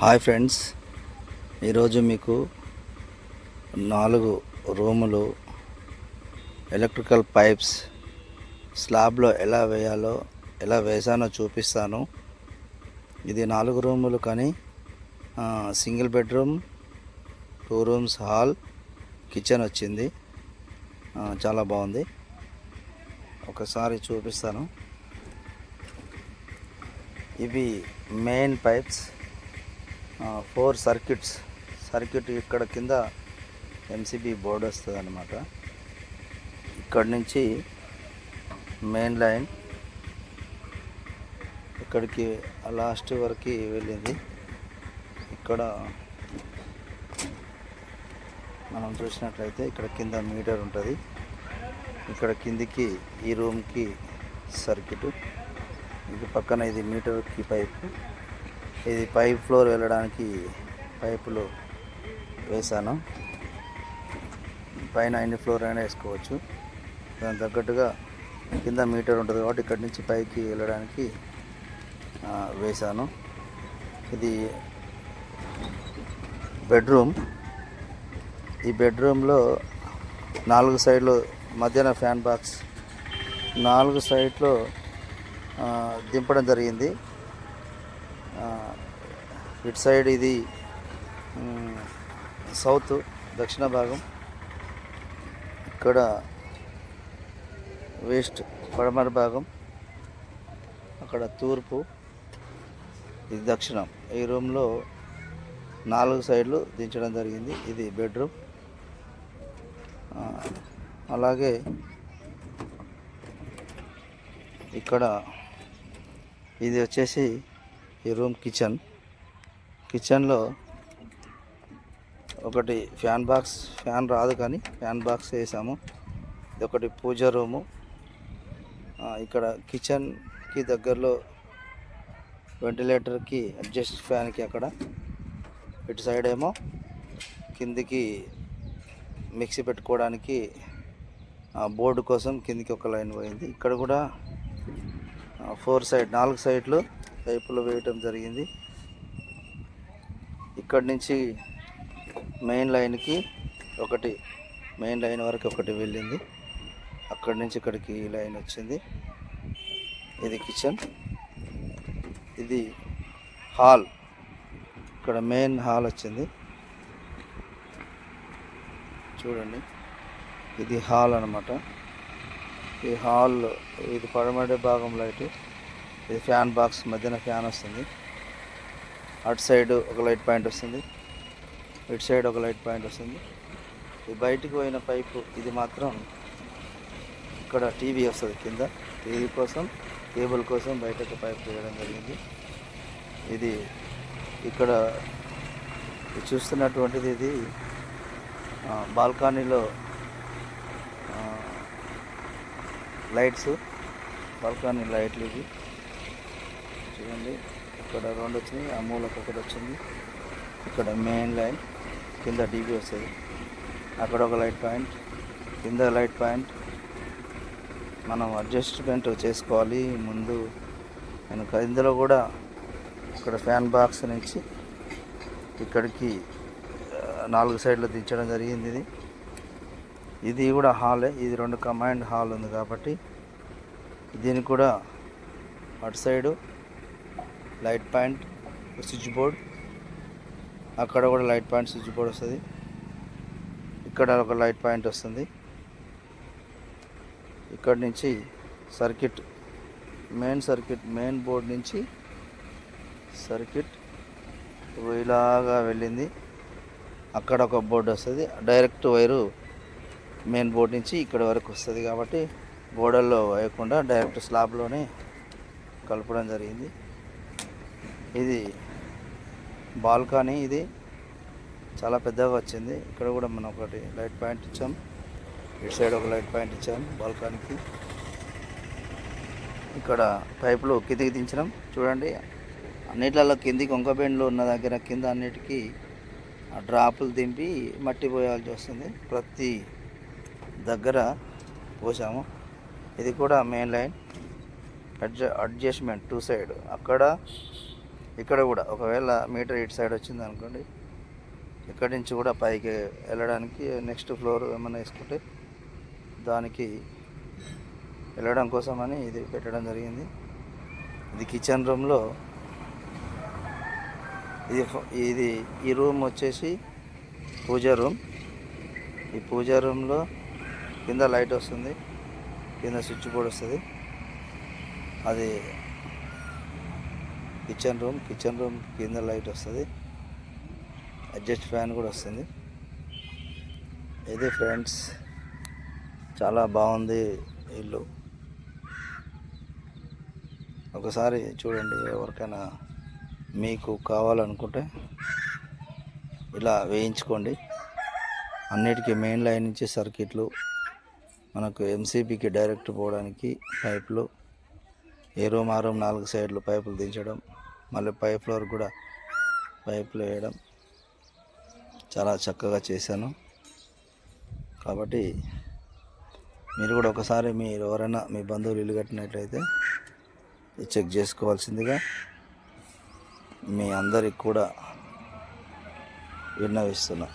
Hi friends. ఈరోజు మీకు నాలుగు రూములు ఎలక్ట్రికల్ పైప్స్ స్లాబ్లో ఎలా వేయాలో ఎలా వేసానో చూపిస్తాను. ఇది నాలుగు రూములు కానీ single bedroom two rooms hall kitchen వచ్చింది. చాలా బాగుంది. ఒకసారి చూపిస్తాను. ఇవి main pipes. Four circuits circuit ఇక్కడ కింద ఎంసీబీ బోర్డు వస్తుంది అనమాట ఇక్కడ నుంచి మెయిన్ లైన్ ఇక్కడికి లాస్ట్ వరకు వెళ్ళింది. ఇక్కడ మనం చూసినట్లయితే ఇక్కడ కింద మీటర్ ఉంటుంది. ఇక్కడ కిందికి ఈ రూమ్కి సర్క్యూట్ ఇది పక్కన ఇది మీటర్కి పైపు ఇది పైప్ ఫ్లోర్ వెళ్ళడానికి పైపులు వేసాను పైన ఎన్ని ఫ్లోర్ అయినా వేసుకోవచ్చు. దానికి తగ్గట్టుగా కింద మీటర్ ఉంటుంది కాబట్టి ఇక్కడి నుంచి పైకి వెళ్ళడానికి వేశాను. వేసాను ఇది బెడ్రూమ్. ఈ బెడ్రూమ్లో నాలుగు సైడ్లు మధ్యాహ్నం ఫ్యాన్ బాక్స్ నాలుగు సైడ్లో దింపడం జరిగింది. ఇటు సైడ్ ఇది సౌత్ దక్షిణ భాగం. ఇక్కడ వెస్ట్ పడమర భాగం. అక్కడ తూర్పు ఇది దక్షిణం. ఈ రూమ్లో నాలుగు సైడ్లు దించడం జరిగింది. ఇది బెడ్రూమ్. అలాగే ఇక్కడ ఇది వచ్చేసి ఈ రూమ్ కిచెన్ కిచెన్లో ఒకటి ఫ్యాన్ బాక్స్ ఫ్యాన్ రాదు కానీ ఫ్యాన్ బాక్స్ వేసాము. ఇది ఒకటి పూజ రూము. ఇక్కడ కిచెన్కి దగ్గరలో వెంటిలేటర్కి అడ్జస్ట్ ఫ్యాన్కి అక్కడ. ఇటు సైడ్ ఏమో కిందికి మిక్సీ పెట్టుకోవడానికి ఆ బోర్డు కోసం కిందికి ఒక లైన్ పోయింది. ఇక్కడ కూడా ఫోర్ సైడ్ నాలుగు సైడ్లు పైపులు వేయటం జరిగింది. ఇక్కడి నుంచి మెయిన్ లైన్కి ఒకటి మెయిన్ లైన్ వరకు ఒకటి వెళ్ళింది. అక్కడి నుంచి ఇక్కడికి ఈ లైన్ వచ్చింది. ఇది కిచెన్. ఇది హాల్. ఇక్కడ మెయిన్ హాల్ వచ్చింది. చూడండి. ఇది హాల్ అన్నమాట. ఈ హాల్ ఇది పడమడే భాగం లైట్ ఇది ఫ్యాన్ బాక్స్ మధ్యన ఫ్యాన్ వస్తుంది. అటు సైడ్ ఒక లైట్ పాయింట్ వస్తుంది. ఇటు సైడ్ ఒక లైట్ పాయింట్ వస్తుంది. ఈ బయటికి పోయిన పైపు ఇది మాత్రం ఇక్కడ టీవీ వస్తుంది కింద. టీవీ కోసం కేబుల్ కోసం బయటకు పైప్ తీయడం జరిగింది. ఇది ఇక్కడ చూస్తున్నటువంటిది ఇది బాల్కనీలో లైట్స్ బాల్కనీ లైట్లు ఇవి. చూడండి. ఇక్కడ రెండు వచ్చినాయి ఆ మూలకు ఒకటి వచ్చింది. ఇక్కడ మెయిన్ లైన్ కింద డీపీ వస్తుంది. అక్కడ ఒక లైట్ పాయింట్ కింద లైట్ పాయింట్ మనం అడ్జస్ట్మెంట్ చేసుకోవాలి. ముందు వెనుక ఇందులో కూడా ఇక్కడ ఫ్యాన్ బాక్స్ నుంచి ఇక్కడికి నాలుగు సైడ్లు దించడం జరిగింది ఇది. ఇది కూడా హాలే ఇది రెండు కమాండ్ హాల్ ఉంది కాబట్టి దీనికి కూడా అటు side light point switch board. అక్కడ కూడా లైట్ పాయింట్ స్విచ్ బోర్డ్ వస్తుంది. ఇక్కడ ఒక లైట్ పాయింట్ వస్తుంది. ఇక్కడ నుంచి circuit main circuit main board నుంచి సర్క్యూట్ ఇలాగా వెళ్ళింది. అక్కడ ఒక బోర్డు వస్తుంది. డైరెక్ట్ వైరు మెయిన్ బోర్డ్ నుంచి ఇక్కడ వరకు వస్తుంది కాబట్టి గోడల్లో వేయకుండా డైరెక్ట్ స్లాబ్లోనే కలపడం జరిగింది. ఇది బాల్కనీ ఇది. చాలా పెద్దగా వచ్చింది. ఇక్కడ కూడా మనం ఒకటి లైట్ పాయింట్ ఇచ్చాం. ఇటు సైడ్ ఒక లైట్ పాయింట్ ఇచ్చాం బాల్కనీకి. ఇక్కడ పైపులు కిందికి దించడం చూడండి అన్నిట్లలో కిందికి వంకబెండ్లు ఉన్న దగ్గర కింద అన్నిటికీ ఆ డ్రాపులు దింపి మట్టి పోయాల్సి వస్తుంది. ప్రతి దగ్గర పోసాము. ఇది కూడా మెయిన్ లైన్. అడ్జ అడ్జస్ట్మెంట్ టూ సైడ్. అక్కడ ఇక్కడ కూడా ఒకవేళ మీటర్ ఇటు సైడ్ వచ్చింది అనుకోండి ఇక్కడి నుంచి కూడా పైకి వెళ్ళడానికి నెక్స్ట్ ఫ్లోర్ ఏమైనా వేసుకుంటే దానికి వెళ్ళడం కోసమని ఇది పెట్టడం జరిగింది. ఇది కిచెన్ రూమ్లో ఇది ఇది ఈ రూమ్ వచ్చేసి పూజా రూమ్ ఈ పూజా రూమ్లో కింద లైట్ వస్తుంది కింద స్విచ్ బోర్డ్ వస్తుంది. అది కిచెన్ రూమ్ కిచెన్ రూమ్ కింద లైట్ వస్తుంది. అడ్జస్ట్ ఫ్యాన్ కూడా వస్తుంది. ఇది ఫ్రెండ్స్ చాలా బాగుంది ఇల్లు. ఒకసారి చూడండి ఎవరికైనా మీకు కావాలనుకుంటే ఇలా వేయించుకోండి. అన్నిటికీ మెయిన్ లైన్ నుంచి సర్కిట్లు మనకు ఎంసీపీకి డైరెక్ట్ పోవడానికి పైపులు ఏ రూమ్ ఆ రూమ్ నాలుగు సైడ్లు పైపులు దించడం మళ్ళీ పై ఫ్లోర్ కూడా పైపులు వేయడం చాలా చక్కగా చేశాను. కాబట్టి మీరు కూడా ఒకసారి మీరు ఎవరైనా మీ బంధువులు ఇల్లు కట్టినట్లయితే చెక్ చేసుకోవాల్సిందిగా మీ అందరికి కూడా విన్నవిస్తున్నా.